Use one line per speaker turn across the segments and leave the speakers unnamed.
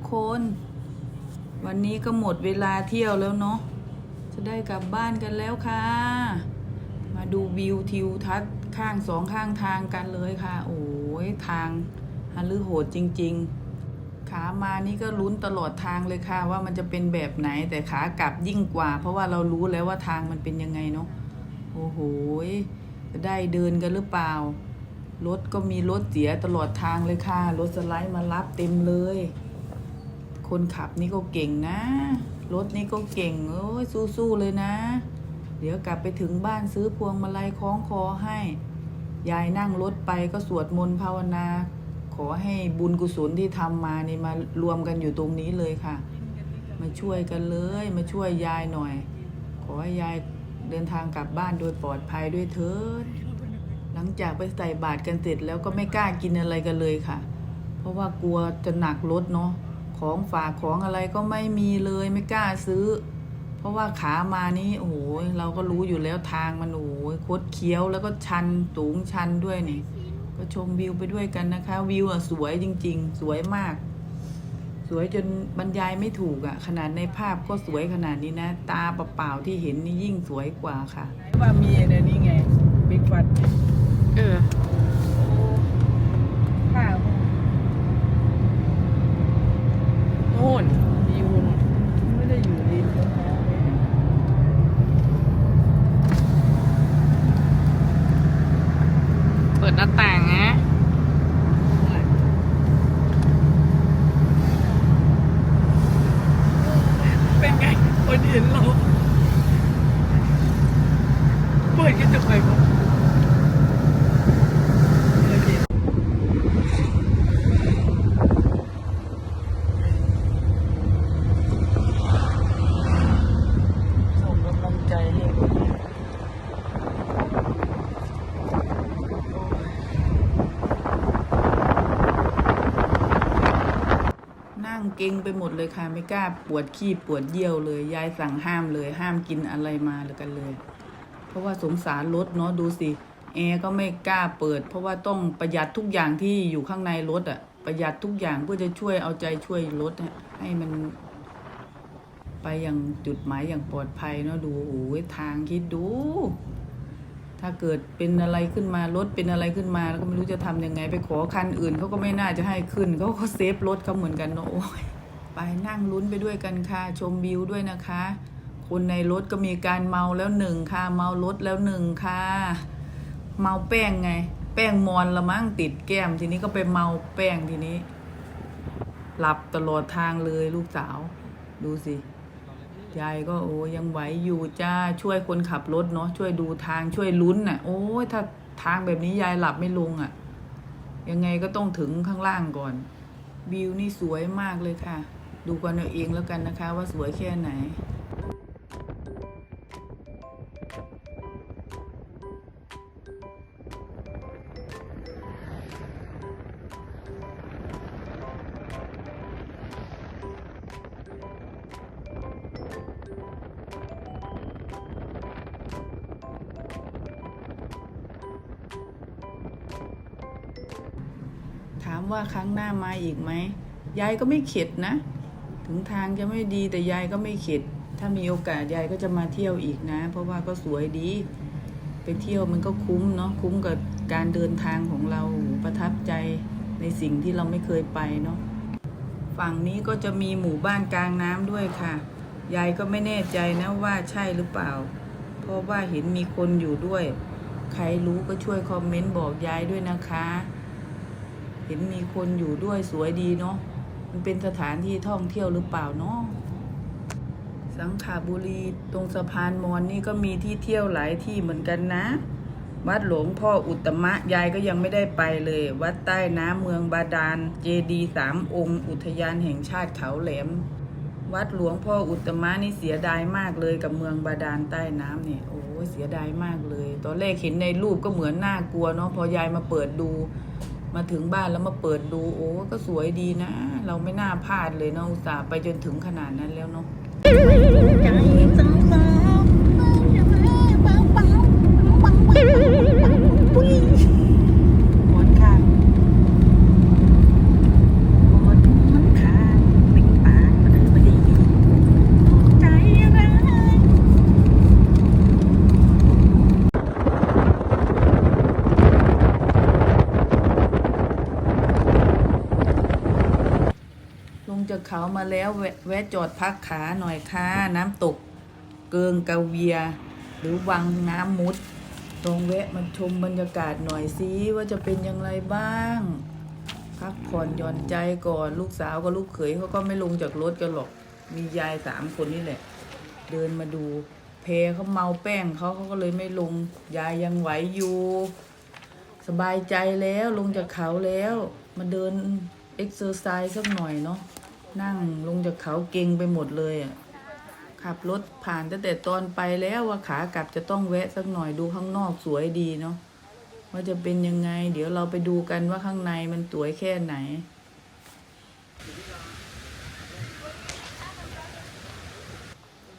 ค่ะทุกคน วันนี้ก็หมดเวลาเที่ยวแล้วเนาะจะได้กลับบ้านกันแล้วค่ะ มาดูวิวทิวทัศน์ข้างสองข้างทางกันเลยค่ะ โอ้ยทางฮันลือโหดจริง ๆ ขามานี่ก็ลุ้นตลอดทางเลยค่ะ ว่ามันจะเป็นแบบไหนแต่ขากลับยิ่งกว่า เพราะว่าเรารู้แล้วว่าทางมันเป็นยังไงเนาะโอ้โหจะได้เดินกันหรือเปล่ารถก็มีรถเสียตลอดทางเลยค่ะ รถสไลด์มารับเต็มเลย คนขับนี่ก็เก่งนะ รถนี่ก็เก่งโอ้ยสู้ๆเลยนะ เดี๋ยวกลับไปถึงบ้านซื้อพวงมาลัยคล้องคอให้ ยายนั่งรถไปก็สวดมนต์ภาวนา ขอให้บุญกุศลที่ทำมานี่มารวมกันอยู่ตรงนี้เลยค่ะ มาช่วยกันเลย มาช่วยยายหน่อย ขอให้ยายเดินทางกลับบ้านโดยปลอดภัยด้วยเถิด หลังจากไปใส่บาตรกันเสร็จแล้วก็ไม่กล้ากินอะไรกันเลยค่ะ เพราะว่ากลัวจะหนักรถเนาะ ของฝากของอะไรก็ไม่มีเลยไม่กล้าซื้อ เพราะว่าขามานี่โอ้โหเราก็รู้อยู่แล้วทางมันโอ้โหคดเคี้ยวแล้วก็ชันสูงชันด้วยนี่ ก็ชมวิวไปด้วยกันนะคะ วิวอะสวยจริง ๆ สวยมาก สวยจนบรรยายไม่ถูกอะขนาดในภาพก็สวยขนาดนี้นะ ตาเปล่าๆที่เห็นนี่ยิ่งสวยกว่าค่ะ ว่ามีในนี้ไงบิ๊กฟัด
เออ
ข้าว
นู่นวิว
ไม่ได้อยู่ริมตรงนั้น
เปิดหน้าต่างนะ
เป็นไงคนเห็นเราเปิดกระจกไปปะส่งกำลังใจให้นั่ง เก่งไปหมดเลยค่ะ ไม่กล้าปวดขี้ปวดเยี่ยวเลย ยายสั่งห้ามเลย ห้ามกินอะไรมาเลยกันเลย เพราะว่าสงสารรถเนาะดูสิแอร์ก็ไม่กล้าเปิด เพราะว่าต้องประหยัดทุกอย่างที่อยู่ข้างในรถอะประหยัดทุกอย่างเพื่อจะช่วยเอาใจช่วยรถให้มัน ไปอย่างจุดหมายอย่างปลอดภัยเนาะดูโอ้ยทางคิดดู ถ้าเกิดเป็นอะไรขึ้นมารถเป็นอะไรขึ้นมา แล้วก็ไม่รู้จะทำยังไง ไปขอคันอื่นเขาก็ไม่น่าจะให้ขึ้นเขาก็เซฟรถเขาเหมือนกันเนาะไปนั่งลุ้นไปด้วยกันค่ะชมวิวด้วยนะคะ คนในรถก็มีการเมาแล้วหนึ่งค่ะ เมารถแล้วหนึ่งค่ะ เมาแป้งไง แป้งมอนละมั้งติดแก้มทีนี้ก็ไปเมาแป้งทีนี้ หลับตลอดทางเลยลูกสาว ดูสิ ยายก็โอ้ยังไหวอยู่จ้าช่วยคนขับรถเนาะช่วยดูทางช่วยลุ้นน่ะ โอ้ยถ้าทางแบบนี้ยายหลับไม่ลงอะ่ะ ยังไงก็ต้องถึงข้างล่างก่อนวิวนี่สวยมากเลยค่ะ ดูกันเอาเองแล้วกันนะคะ ว่าสวยแค่ไหนามว่าครั้งหน้ามาอีกไหมยายก็ไม่เข็ดนะ ถึงทางจะไม่ดีแต่ยายก็ไม่เข็ด ถ้ามีโอกาสยายก็จะมาเที่ยวอีกนะ เพราะว่าก็สวยดี ไปเที่ยวมันก็คุ้มเนาะคุ้มกับการเดินทางของเราประทับใจในสิ่งที่เราไม่เคยไปเนาะฝั่งนี้ก็จะมีหมู่บ้านกลางน้ำด้วยค่ะยายก็ไม่แน่ใจนะว่าใช่หรือเปล่า เพราะว่าเห็นมีคนอยู่ด้วย ใครรู้ก็ช่วยคอมเมนต์บอกยายด้วยนะคะ ห็นมีคนอยู่ด้วยสวยดีเนาะมันเป็นสถานที่ท่องเที่ยวหรือเปล่าเนาะสังขาบุรีตรงสะพานมอนนี่ก็มีที่เที่ยวหลายที่เหมือนกันนะ วัดหลวงพ่ออุตมะยายก็ยังไม่ได้ไปเลย วัดใต้น้ำเมืองบาดาลเจดีสามองค์ อุทยานแห่งชาติเขาแหลม วัดหลวงพ่ออุตมะนี่เสียดายมากเลยกับเมืองบาดาลใต้น้ำเนี่ยโอ้เสียดายมากเลย ตอนแรกเห็นในรูปก็เหมือนน่ากลัวเนาะพอยายมาเปิดดู มาถึงบ้านแล้วมาเปิดดูโอ้ก็สวยดีนะ เราไม่น่าพลาดเลยเนาะอุตส่าห์ไปจนถึงขนาดนั้นแล้วเนาะ
ใจจังสาวปังปังปังปังปังปุ้ย
หมดค่ะ
หมดมันขาดปิดปากมันพอดีใจร้าย
ลงจา กเขามาแล้วแวะจอดพักขาหน่อยค่ะน้ำตก เกิงกาเวีย หรือวังน้ำมุดลองแวะมาชมบรรยากาศหน่อยสิว่าจะเป็นอย่างไรบ้างพักผ่อนหย่อนใจก่อนลูกสาวกับลูกเขยเขาก็ไม่ลงจากรถกันหรอก มียายสามคนนี่แหละ เดินมาดู เพเขาเมาแป้งเขาเขาก็เลยไม่ลง ยายยังไหวอยู่ สบายใจแล้วลงจากเขาแล้ว มาเดินเอ็กซ์เซอร์ไซส์สักหน่อยเนาะ นั่งลงจากเขาเก่งไปหมดเลยอะขับรถผ่านตั้งแต่ตอนไปแล้วว่าขากลับจะต้องแวะสักหน่อยดูข้างนอกสวยดีเนาะว่าจะเป็นยังไง เดี๋ยวเราไปดูกันว่าข้างในมันสวยแค่ไหน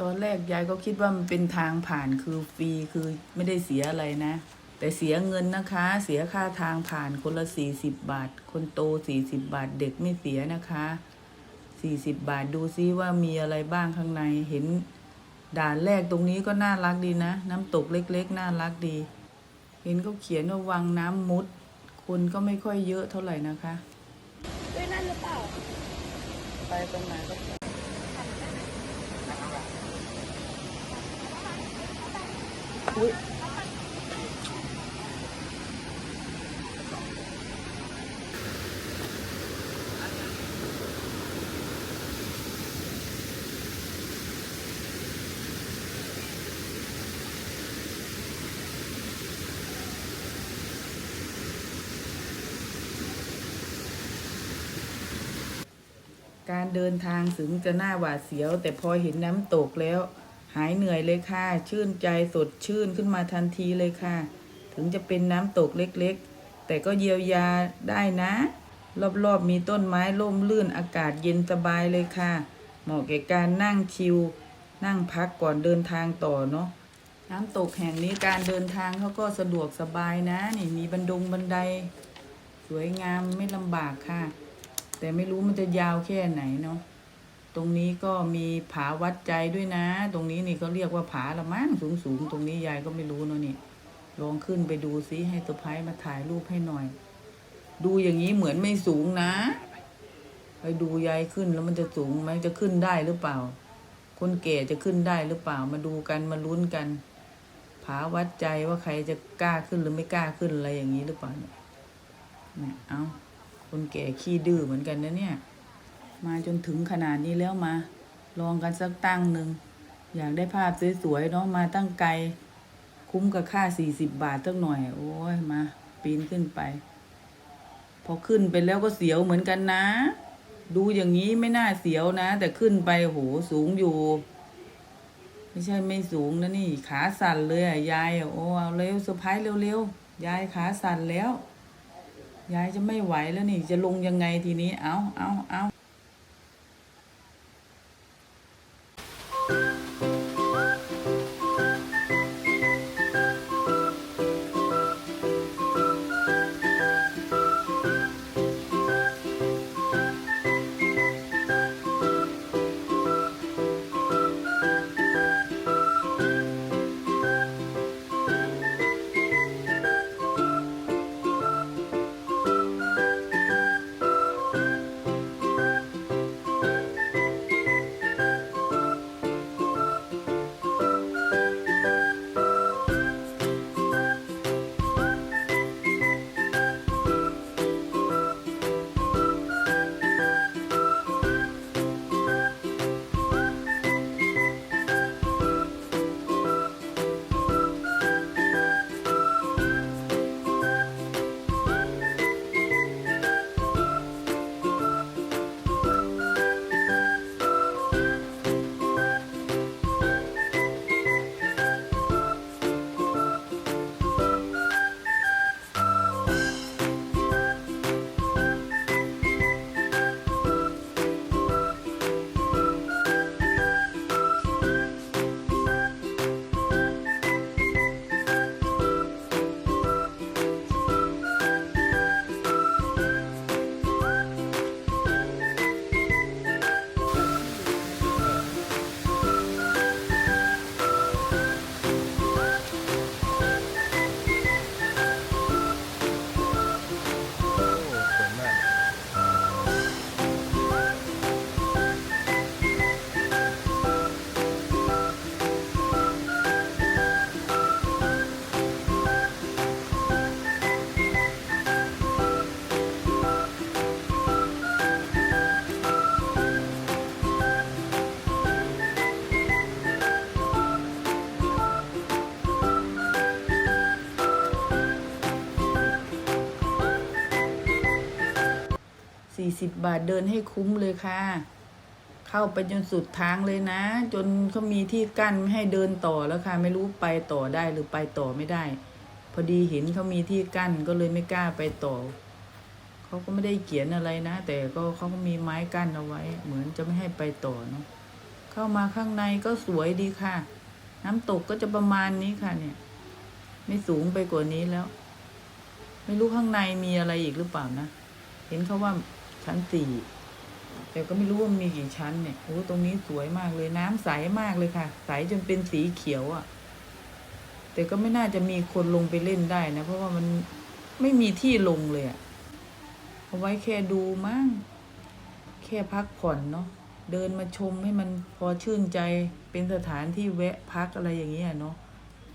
ตอนแรกยายก็คิดว่ามันเป็นทางผ่านคือฟรีคือไม่ได้เสียอะไรนะ แต่เสียเงินนะคะ เสียค่าทางผ่านคนละสี่สิบบาท คนโตสี่สิบบาทเด็กไม่เสียนะคะ สี่สิบบาทดูซิว่ามีอะไรบ้างข้างในเห็นด่านแรกตรงนี้ก็น่ารักดีนะ น้ำตกเล็กๆ น่ารักดี เห็นเขาเขียนว่าวังน้ำมุด คนก็ไม่ค่อยเยอะเท่าไหร่นะคะ
ด้วยนั่นหรือเปล่า
ไปตรงไหนก็ไปอุ๊ย การเดินทางถึงจะหน้าหวาดเสียว แต่พอเห็นน้ำตกแล้ว หายเหนื่อยเลยค่ะ ชื่นใจสดชื่นขึ้นมาทันทีเลยค่ะ ถึงจะเป็นน้ำตกเล็กๆ แต่ก็เยียวยาได้นะ รอบๆมีต้นไม้ร่มรื่นอากาศเย็นสบายเลยค่ะ เหมาะแก่การนั่งชิลนั่งพักก่อนเดินทางต่อเนาะน้ำตกแห่งนี้การเดินทางเขาก็สะดวกสบายนะ นี่มีบันดงบันได สวยงามไม่ลำบากค่ะ แต่ไม่รู้มันจะยาวแค่ไหนเนาะตรงนี้ก็มีผาวัดใจด้วยนะ ตรงนี้นี่เขาเรียกว่าผาละมั้งสูงสูงๆตรงนี้ยายก็ไม่รู้เนาะนี่ลองขึ้นไปดูซิให้ตัวไพมาถ่ายรูปให้หน่อย ดูอย่างนี้เหมือนไม่สูงนะ ไปดูยายขึ้นแล้วมันจะสูงไหมจะขึ้นได้หรือเปล่า คนแก่จะขึ้นได้หรือเปล่ามาดูกันมาลุ้นกัน ผาวัดใจว่าใครจะกล้าขึ้นหรือไม่กล้าขึ้นอะไรอย่างนี้หรือเปล่าเนี่ยเนี่ยเอา คนแก่ขี้ดื้อเหมือนกันนะเนี่ย มาจนถึงขนาดนี้แล้วมา ลองกันสักตั้งหนึ่ง อยากได้ภาพสวยๆเนาะมาตั้งไกล คุ้มกับค่าสี่สิบบาทสักหน่อย โอ้ยมา ปีนขึ้นไป พอขึ้นไปแล้วก็เสียวเหมือนกันนะ ดูอย่างนี้ไม่น่าเสียวนะ แต่ขึ้นไปโหสูงอยู่ ไม่ใช่ไม่สูงนะนี่ ขาสั่นเลยอะยายอะโอ้เอาเร็วเซอร์ไพรส์เร็วๆยายขาสั่นแล้ว ยายจะไม่ไหวแล้วนี่ จะลงยังไงทีนี้ เอาเอาเอา 40บาทเดินให้คุ้มเลยค่ะ เข้าไปจนสุดทางเลยนะ จนเขามีที่กั้นไม่ให้เดินต่อแล้วค่ะ ไม่รู้ไปต่อได้หรือไปต่อไม่ได้ พอดีเห็นเขามีที่กั้นก็เลยไม่กล้าไปต่อเขาก็ไม่ได้เขียนอะไรนะ แต่ก็เขาก็มีไม้กั้นเอาไว้ เหมือนจะไม่ให้ไปต่อเนาะเข้ามาข้างในก็สวยดีค่ะ น้ำตกก็จะประมาณนี้ค่ะเนี่ย ไม่สูงไปกว่านี้แล้ว ไม่รู้ข้างในมีอะไรอีกหรือเปล่านะ เห็นเขาว่า ชั้นสี่แต่ก็ไม่รู้ว่ามีกี่ชั้นเนี่ยโอ้ตรงนี้สวยมากเลยน้ำใสมากเลยค่ะ ใสจนเป็นสีเขียวอะ่ะ แต่ก็ไม่น่าจะมีคนลงไปเล่นได้นะ เพราะว่ามันไม่มีที่ลงเลยอะ่ะเอาไว้แค่ดูมั้งแค่พักผ่อนเนาะเดินมาชมให้มันพอชื่นใจเป็นสถานที่แวะพักอะไรอย่างเงี้ยเนาะ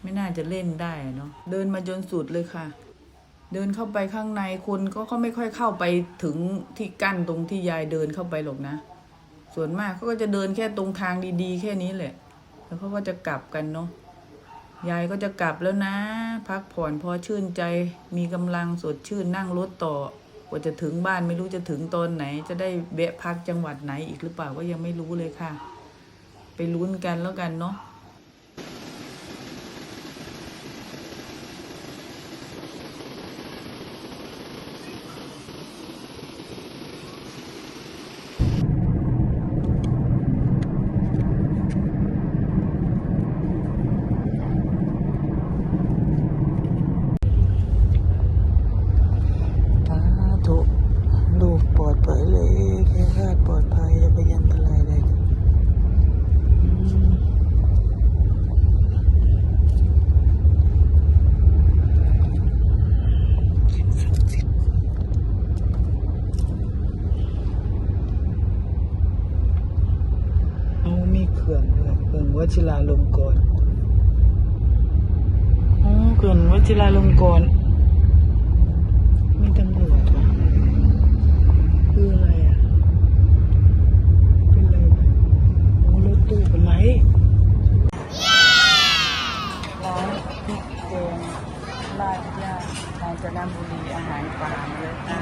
ไม่น่าจะเล่นได้เนาะเดินมาจนสุดเลยค่ะ เดินเข้าไปข้างในคนก็เขาไม่ค่อยเข้าไปถึงที่กั้นตรงที่ยายเดินเข้าไปหรอกนะ ส่วนมากเขาก็จะเดินแค่ตรงทางดีๆ แค่นี้แหละ แล้วเขาก็จะกลับกันเนาะยายก็จะกลับแล้วนะ พักผ่อนพอชื่นใจมีกำลังสดชื่นนั่งรถต่อกว่าจะถึงบ้านไม่รู้จะถึงตอนไหน จะได้แวะพักจังหวัดไหนอีกหรือเปล่าก็ยังไม่รู้เลยค่ะ ไปลุ้นกันแล้วกันเนาะ สาธุลูกปลอดภัยเลยแค่คาดปลอดภัยจะไปยันตรายใดอืมศักดิ์สิทธิ์เอามีเขื่อนด้วยเขื่อนว ชิราลงกรณ์อ๋อเขื่อนวชิราลงกรณ์มีตำรวจเหรอคืออะไรอะ เป็นอะไรวะโอ้รถตู้เป็นไรร้านพริกแกงลาดย่างกาญจนบุรีอาหารป่าเลยค่ะ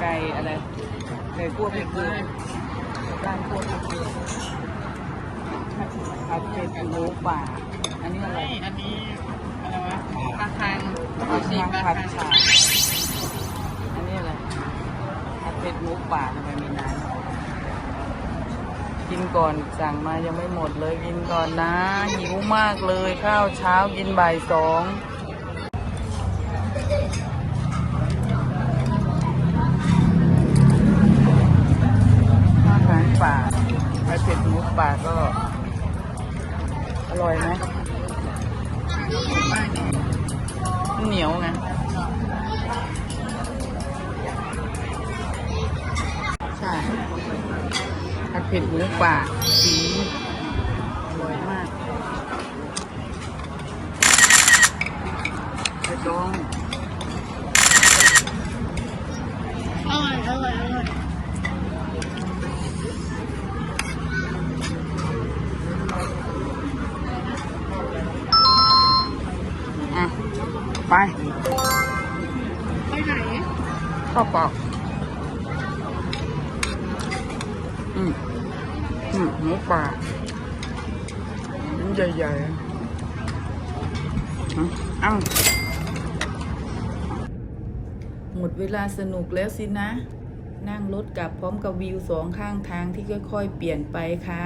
ไก่อะไรไก่คั่วพริกเกลือร้านคั่วพริกเกลือ ผัดเผ็ดหมูป่า อันนี้อะไร
อันนี้อะไรวะปลาคัง
ผัด
ชี
นาง
ปลา
ผัด
คัง
ฉ่าอันนี้อะไรผัดเผ็ดหมูป่าทำไมมีน้ำกินก่อนสั่งมายังไม่หมดเลยกินก่อนนะหิวมากเลยข้าวเช้ากินบ่ายสอง ร่อยไหมเหนียวไงใช่ผัดเผ็ดหมูป่าสีอร่อยมากไปจอง
อร่อยอร่อยอร่อย
อะ ไป
ไปไหน
เข้าปากอืมอืมหมูป่าชิ้นใหญ่ๆอะเอ้าหมดเวลาสนุกแล้วสินะ นั่งรถกลับพร้อมกับวิวสองข้างทางที่ค่อยๆ เปลี่ยนไปค่ะ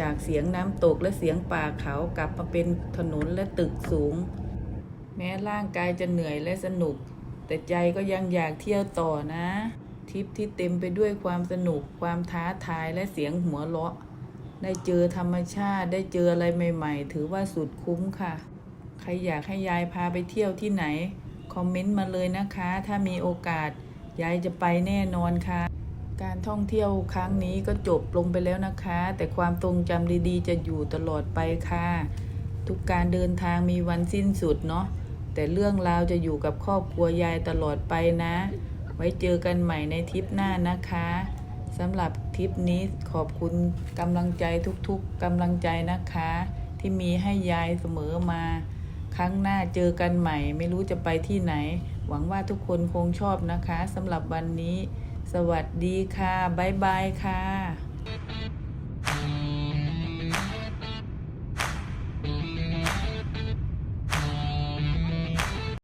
จากเสียงน้ำตกและเสียงป่าเขากลับมาเป็นถนนและตึกสูง แม้ร่างกายจะเหนื่อยและสนุก แต่ใจก็ยังอยากเที่ยวต่อนะทริปที่เต็มไปด้วยความสนุก ความท้าทายและเสียงหัวเราะ ได้เจอธรรมชาติได้เจออะไรใหม่ ๆ ถือว่าสุดคุ้มค่ะ ใครอยากให้ยายพาไปเที่ยวที่ไหน คอมเมนต์มาเลยนะคะ ถ้ามีโอกาส ยายจะไปแน่นอนค่ะ การท่องเที่ยวครั้งนี้ก็จบลงไปแล้วนะคะ แต่ความทรงจำดีๆ จะอยู่ตลอดไปค่ะ ทุกการเดินทางมีวันสิ้นสุดเนาะ แต่เรื่องราวจะอยู่กับครอบครัวยายตลอดไปนะ ไว้เจอกันใหม่ในทริปหน้านะคะสำหรับทริปนี้ขอบคุณกำลังใจทุกๆกำลังใจนะคะ ที่มีให้ยายเสมอมา ครั้งหน้าเจอกันใหม่ ไม่รู้จะไปที่ไหน หวังว่าทุกคนคงชอบนะคะสำหรับวันนี้ สวัสดีค่ะบ๊ายบายค่ะ